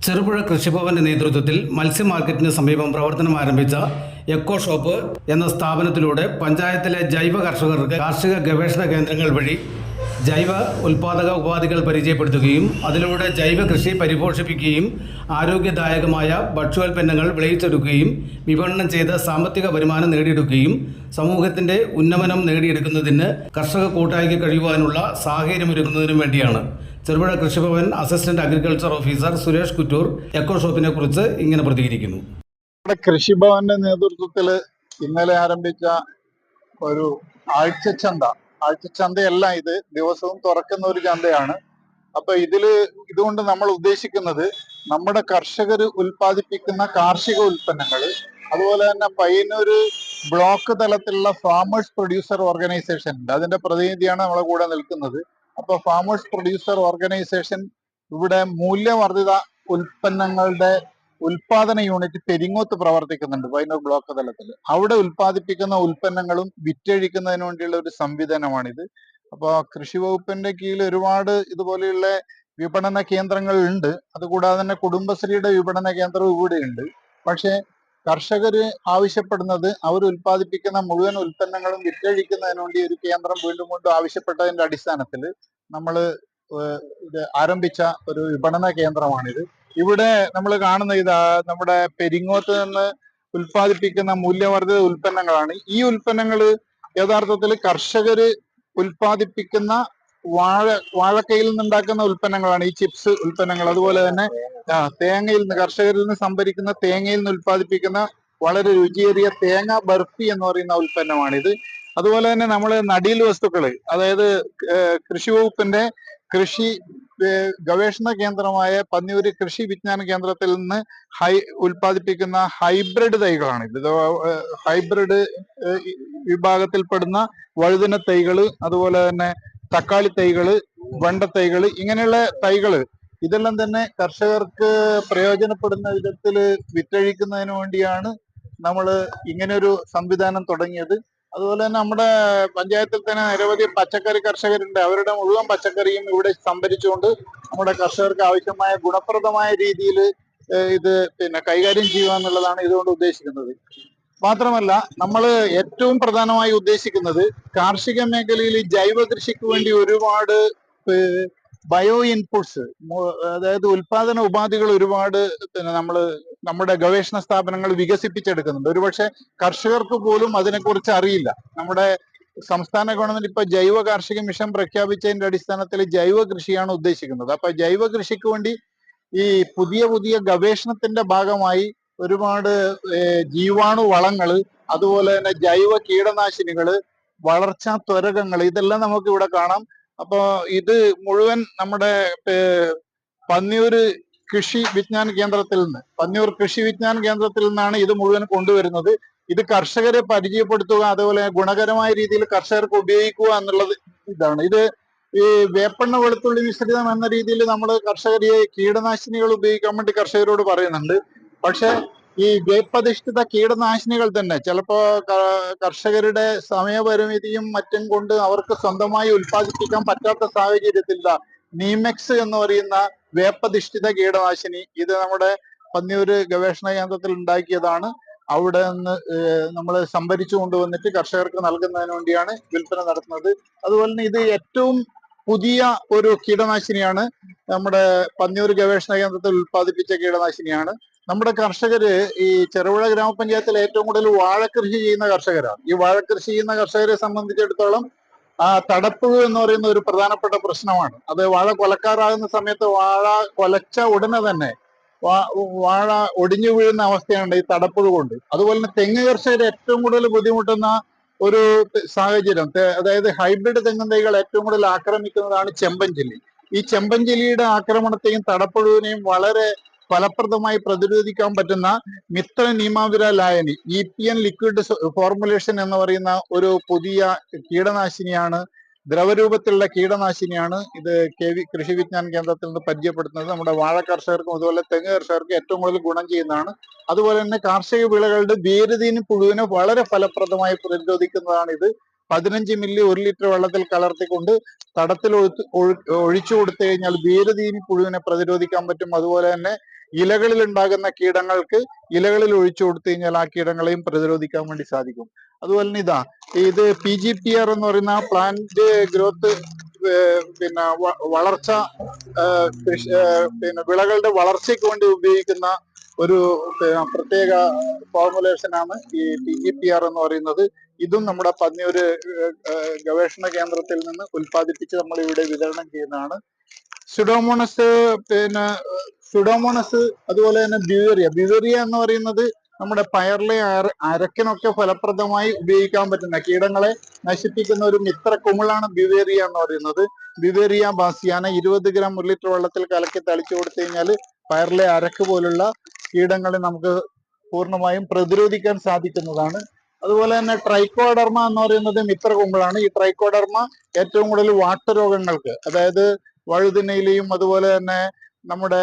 ചെറുപുഴ കൃഷിഭവന്റെ നേതൃത്വത്തിൽ മത്സ്യ മാർക്കറ്റിന് സമീപം പ്രവർത്തനം ആരംഭിച്ച എക്കോ ഷോപ്പ് എന്ന സ്ഥാപനത്തിലൂടെ പഞ്ചായത്തിലെ ജൈവ കർഷകർക്ക് കാർഷിക ഗവേഷണ കേന്ദ്രങ്ങൾ വഴി ജൈവ ഉൽപാദക ഉപാധികൾ പരിചയപ്പെടുത്തുകയും അതിലൂടെ ജൈവ കൃഷി പരിപോഷിപ്പിക്കുകയും ആരോഗ്യദായകമായ ഭക്ഷ്യോൽപ്പന്നങ്ങൾ വിളയിച്ചെടുക്കുകയും വിപണനം ചെയ്ത സാമ്പത്തിക വരുമാനം നേടിയെടുക്കുകയും സമൂഹത്തിന്റെ ഉന്നമനം നേടിയെടുക്കുന്നതിന് കർഷക കൂട്ടായ്ക്ക് കഴിയുവാനുള്ള സാഹചര്യമൊരുക്കുന്നതിനും വേണ്ടിയാണ്. Cherupuzha Krishi Bhavan assistant agriculture officer Suresh Kuttur eco ഷോപ്പിനെ കുറിച്ച് ഇങ്ങനെ പ്രതികരിക്കുന്നു. കൃഷിഭവന്റെ നേതൃത്വത്തിൽ ഇന്നലെ ആരംഭിച്ച ഒരു ആഴ്ചച്ചന്ത. ആഴ്ചച്ചന്തയല്ല ഇത്. ദിവസവും തുറക്കുന്ന ഒരു ചന്തയാണ്. അപ്പൊ ഇതിൽ ഇതുകൊണ്ട് നമ്മൾ ഉദ്ദേശിക്കുന്നത് നമ്മുടെ കർഷകർ ഉൽപ്പാദിപ്പിക്കുന്ന കാർഷിക ഉൽപ്പന്നങ്ങൾ അതുപോലെ തന്നെ പയ്യന്നൂര് ബ്ലോക്ക് തലത്തിലുള്ള ഫാമേഴ്സ് പ്രൊഡ്യൂസർ ഓർഗനൈസേഷൻ ഉണ്ട്. അതിന്റെ പ്രതിനിധിയാണ് നമ്മളെ കൂടെ നിൽക്കുന്നത്. അപ്പൊ ഫാമേഴ്സ് പ്രൊഡ്യൂസർ ഓർഗനൈസേഷൻ ഇവിടെ മൂല്യവർദ്ധിത ഉൽപ്പന്നങ്ങളുടെ ഉൽപാദന യൂണിറ്റ് പെരിങ്ങോത്ത് പ്രവർത്തിക്കുന്നുണ്ട് വൈനോർ ബ്ലോക്ക് തലത്തിൽ. അവിടെ ഉൽപ്പാദിപ്പിക്കുന്ന ഉൽപ്പന്നങ്ങളും വിറ്റഴിക്കുന്നതിന് വേണ്ടിയുള്ള ഒരു സംവിധാനമാണിത്. അപ്പോൾ കൃഷി വകുപ്പിന്റെ കീഴിൽ ഒരുപാട് ഇതുപോലെയുള്ള വിപണന കേന്ദ്രങ്ങൾ ഉണ്ട് അതുകൂടാതെ തന്നെ കുടുംബശ്രീയുടെ വിപണന കേന്ദ്രവും ഇവിടെ ഉണ്ട് പക്ഷേ കർഷകര് ആവശ്യപ്പെടുന്നത് അവർ ഉൽപ്പാദിപ്പിക്കുന്ന മുഴുവൻ ഉൽപ്പന്നങ്ങളും വിറ്റഴിക്കുന്നതിന് വേണ്ടി ഒരു കേന്ദ്രം വീണ്ടും വീണ്ടും ആവശ്യപ്പെട്ടതിന്റെ അടിസ്ഥാനത്തിൽ നമ്മൾ ആരംഭിച്ച ഒരു വിപണന കേന്ദ്രമാണിത്. ഇവിടെ നമ്മൾ കാണുന്ന ഇതാ നമ്മുടെ പെരിങ്ങോത്ത് നിന്ന് ഉൽപ്പാദിപ്പിക്കുന്ന മൂല്യവർദ്ധിത ഉൽപ്പന്നങ്ങളാണ്. ഈ ഉൽപ്പന്നങ്ങൾ യഥാർത്ഥത്തിൽ കർഷകര് ഉൽപ്പാദിപ്പിക്കുന്ന വാഴ വാഴക്കയിൽ നിന്നുണ്ടാക്കുന്ന ഉൽപ്പന്നങ്ങളാണ്. ഈ ചിപ്സ് ഉൽപ്പന്നങ്ങൾ. അതുപോലെ തന്നെ തേങ്ങയിൽ നിന്ന് കർഷകരിൽ നിന്ന് സംഭരിക്കുന്ന തേങ്ങയിൽ നിന്ന് ഉൽപ്പാദിപ്പിക്കുന്ന വളരെ രുചിയേറിയ തേങ്ങ ബർഫി എന്ന് പറയുന്ന ഉൽപ്പന്നമാണിത് അതുപോലെ തന്നെ നമ്മൾ നടീൽ വസ്തുക്കൾ അതായത് കൃഷി വകുപ്പിന്റെ കൃഷി ഗവേഷണ കേന്ദ്രമായ പന്നിയൂര് കൃഷി വിജ്ഞാന കേന്ദ്രത്തിൽ നിന്ന് ഹൈ ഉൽപ്പാദിപ്പിക്കുന്ന ഹൈബ്രിഡ് തൈകളാണ് ഇത്. ഹൈബ്രിഡ് വിഭാഗത്തിൽപ്പെടുന്ന വഴുതന തൈകൾ അതുപോലെ തന്നെ തക്കാളി തൈകൾ വെണ്ട തൈകൾ ഇങ്ങനെയുള്ള തൈകൾ. ഇതെല്ലാം തന്നെ കർഷകർക്ക് പ്രയോജനപ്പെടുന്ന വിധത്തിൽ വിറ്റഴിക്കുന്നതിന് വേണ്ടിയാണ് നമ്മൾ ഇങ്ങനെ ഒരു സംവിധാനം തുടങ്ങിയത്. അതുപോലെ തന്നെ നമ്മുടെ പഞ്ചായത്തിൽ തന്നെ നിരവധി പച്ചക്കറി കർഷകരുണ്ട്. അവരുടെ മുഴുവൻ പച്ചക്കറിയും ഇവിടെ സംഭരിച്ചുകൊണ്ട് നമ്മുടെ കർഷകർക്ക് ആവശ്യമായ ഗുണപ്രദമായ രീതിയിൽ ഇത് പിന്നെ കൈകാര്യം ചെയ്യുക എന്നുള്ളതാണ് ഇതുകൊണ്ട് ഉദ്ദേശിക്കുന്നത്. മാത്രമല്ല നമ്മൾ ഏറ്റവും പ്രധാനമായി ഉദ്ദേശിക്കുന്നത് കാർഷിക മേഖലയിൽ ജൈവ കൃഷിക്ക് വേണ്ടി ഒരുപാട് ബയോ ഇൻപുട്സ് അതായത് ഉൽപാദന ഉപാധികൾ ഒരുപാട് പിന്നെ നമ്മൾ നമ്മുടെ ഗവേഷണ സ്ഥാപനങ്ങൾ വികസിപ്പിച്ചെടുക്കുന്നുണ്ട്. ഒരുപക്ഷെ കർഷകർക്ക് പോലും അതിനെക്കുറിച്ച് അറിയില്ല. നമ്മുടെ സംസ്ഥാന ഗവൺമെന്റ് ഇപ്പൊ ജൈവ കാർഷിക മിഷൻ പ്രഖ്യാപിച്ചതിന്റെ അടിസ്ഥാനത്തിൽ ജൈവ കൃഷിയാണ് ഉദ്ദേശിക്കുന്നത്. അപ്പൊ ജൈവ കൃഷിക്ക് വേണ്ടി ഈ പുതിയ പുതിയ ഗവേഷണത്തിന്റെ ഭാഗമായി ഒരുപാട് ജീവാണു വളങ്ങൾ അതുപോലെ തന്നെ ജൈവ കീടനാശിനികൾ വളർച്ചാ ത്വരകങ്ങൾ ഇതെല്ലാം നമുക്ക് ഇവിടെ കാണാം. അപ്പോൾ ഇത് മുഴുവൻ നമ്മുടെ പന്നിയൂര് കൃഷി വിജ്ഞാന കേന്ദ്രത്തിൽ നിന്ന് പന്നിയൂർ കൃഷി വിജ്ഞാന കേന്ദ്രത്തിൽ നിന്നാണ് ഇത് മുഴുവൻ കൊണ്ടുവരുന്നത്. ഇത് കർഷകരെ പരിചയപ്പെടുത്തുക അതുപോലെ ഗുണകരമായ രീതിയിൽ കർഷകർക്ക് ഉപയോഗിക്കുക എന്നുള്ളത് ഇതാണ്. ഇത് ഈ വേപ്പെണ്ണ വെളുത്തുള്ളി മിശ്രിതം എന്ന രീതിയിൽ നമ്മൾ കർഷകരെ കീടനാശിനികൾ ഉപയോഗിക്കാൻ വേണ്ടി കർഷകരോട് പറയുന്നുണ്ട്. പക്ഷെ ഈ വേപ്പധിഷ്ഠിത കീടനാശിനികൾ തന്നെ ചിലപ്പോ കർഷകരുടെ സമയപരിമിതിയും മറ്റും കൊണ്ട് അവർക്ക് സ്വന്തമായി ഉൽപ്പാദിപ്പിക്കാൻ പറ്റാത്ത സാഹചര്യത്തിൽ നീമെക്സ് എന്ന് പറയുന്ന വേപ്പധിഷ്ഠിത കീടനാശിനി ഇത് നമ്മുടെ പന്നിയൂര് ഗവേഷണ കേന്ദ്രത്തിൽ ഉണ്ടാക്കിയതാണ്. അവിടെ നിന്ന് നമ്മൾ സംഭരിച്ചു കൊണ്ടുവന്നിട്ട് കർഷകർക്ക് നൽകുന്നതിന് വേണ്ടിയാണ് വിൽപ്പന നടത്തുന്നത്. അതുപോലെ തന്നെ ഇത് ഏറ്റവും പുതിയ ഒരു കീടനാശിനിയാണ്. നമ്മുടെ പന്നിയൂർ ഗവേഷണ കേന്ദ്രത്തിൽ ഉൽപ്പാദിപ്പിച്ച കീടനാശിനിയാണ്. നമ്മുടെ കർഷകര് ഈ ചെറുപുഴ ഗ്രാമപഞ്ചായത്തിൽ ഏറ്റവും കൂടുതൽ വാഴക്കൃഷി ചെയ്യുന്ന കർഷകരാണ്. ഈ വാഴക്കൃഷി ചെയ്യുന്ന കർഷകരെ സംബന്ധിച്ചിടത്തോളം ആ തടപ്പുഴു എന്ന് പറയുന്ന ഒരു പ്രധാനപ്പെട്ട പ്രശ്നമാണ്. അത് വാഴ കൊലക്കാറാകുന്ന സമയത്ത് വാഴ കൊലച്ച ഉടനെ തന്നെ വാഴ ഒടിഞ്ഞു വീഴുന്ന അവസ്ഥയുണ്ട് ഈ തടപ്പുഴു കൊണ്ട്. അതുപോലെ തന്നെ തെങ്ങ് കർഷകർ ഏറ്റവും കൂടുതൽ ബുദ്ധിമുട്ടുന്ന ഒരു സാഹചര്യം അതായത് ഹൈബ്രിഡ് തെങ്ങും തൈകൾ ഏറ്റവും കൂടുതൽ ആക്രമിക്കുന്നതാണ് ചെമ്പഞ്ചില്ലി. ഈ ചെമ്പഞ്ചില്ലിയുടെ ആക്രമണത്തെയും തടപ്പുഴുവിനെയും വളരെ ഫലപ്രദമായി പ്രതിരോധിക്കാൻ പറ്റുന്ന മിത്ര നീമാവിര ലായനി E P N liquid formulation എന്ന് പറയുന്ന ഒരു പുതിയ കീടനാശിനിയാണ് ദ്രവരൂപത്തിലുള്ള കീടനാശിനിയാണ് ഇത് കെ വി കൃഷി വിജ്ഞാന കേന്ദ്രത്തിൽ നിന്ന് പരിചയപ്പെടുത്തുന്നത്. നമ്മുടെ വാഴ കർഷകർക്കും അതുപോലെ തെങ്ങ് കർഷകർക്കും ഏറ്റവും കൂടുതൽ ഗുണം ചെയ്യുന്നതാണ്. അതുപോലെ തന്നെ കാർഷിക വിളകളുടെ വേരുതീന് പുഴുവിനെ വളരെ ഫലപ്രദമായി പ്രതിരോധിക്കുന്നതാണ് ഇത്. പതിനഞ്ച് മില്ലി ഒരു ലിറ്റർ വെള്ളത്തിൽ കലർത്തിക്കൊണ്ട് തടത്തിൽ ഒഴിച്ചു കൊടുത്തു കഴിഞ്ഞാൽ വേരുതീനി പുഴുവിനെ പ്രതിരോധിക്കാൻ പറ്റും. അതുപോലെ തന്നെ ഇലകളിൽ ഉണ്ടാകുന്ന കീടങ്ങൾക്ക് ഇലകളിൽ ഒഴിച്ചു കൊടുത്തു കഴിഞ്ഞാൽ ആ കീടങ്ങളെയും പ്രതിരോധിക്കാൻ വേണ്ടി സാധിക്കും. അതുപോലെ തന്നെ ഇതാ ഇത് പി ജി പി ആർ എന്ന് പറയുന്ന പ്ലാന്റ് ഗ്രോത്ത് പിന്നെ വളർച്ച പിന്നെ വിളകളുടെ വളർച്ചയ്ക്ക് വേണ്ടി ഉപയോഗിക്കുന്ന ഒരു പ്രത്യേക ഫോർമുലേഷൻ ആണ് ഈ പി ജി പി ആർ എന്ന് പറയുന്നത്. ഇതും നമ്മുടെ പന്നിയൂര് ഗവേഷണ കേന്ദ്രത്തിൽ നിന്ന് ഉൽപ്പാദിപ്പിച്ച് നമ്മൾ ഇവിടെ വിതരണം ചെയ്യുന്നതാണ്. സുഡോമോണസ് പിന്നെ സുഡോമോണസ് അതുപോലെ തന്നെ ബ്യൂവേറിയ ബ്യൂവേറിയ എന്ന് പറയുന്നത് നമ്മുടെ പയറിലെ അര- അരക്കിനൊക്കെ ഫലപ്രദമായി ഉപയോഗിക്കാൻ പറ്റുന്ന കീടങ്ങളെ നശിപ്പിക്കുന്ന ഒരു മിത്ര കുമിളാണ് ബ്യൂവേറിയ എന്ന് പറയുന്നത്. ബ്യൂവേറിയ ബാസിയാന ഇരുപത് ഗ്രാം ഒരു ലിറ്റർ വെള്ളത്തിൽ കലക്കി തളിച്ചു കൊടുത്തു കഴിഞ്ഞാൽ പയറിലെ അരക്ക് പോലുള്ള കീടങ്ങളെ നമുക്ക് പൂർണമായും പ്രതിരോധിക്കാൻ സാധിക്കുന്നതാണ്. അതുപോലെ തന്നെ ട്രൈക്കോഡർമ എന്ന് പറയുന്നത് മിത്ര കുമ്പിളാണ് ഈ ട്രൈക്കോഡർമ ഏറ്റവും കൂടുതൽ വാട്ടരോഗങ്ങൾക്ക് അതായത് വഴുതിനയിലെയും അതുപോലെ തന്നെ നമ്മുടെ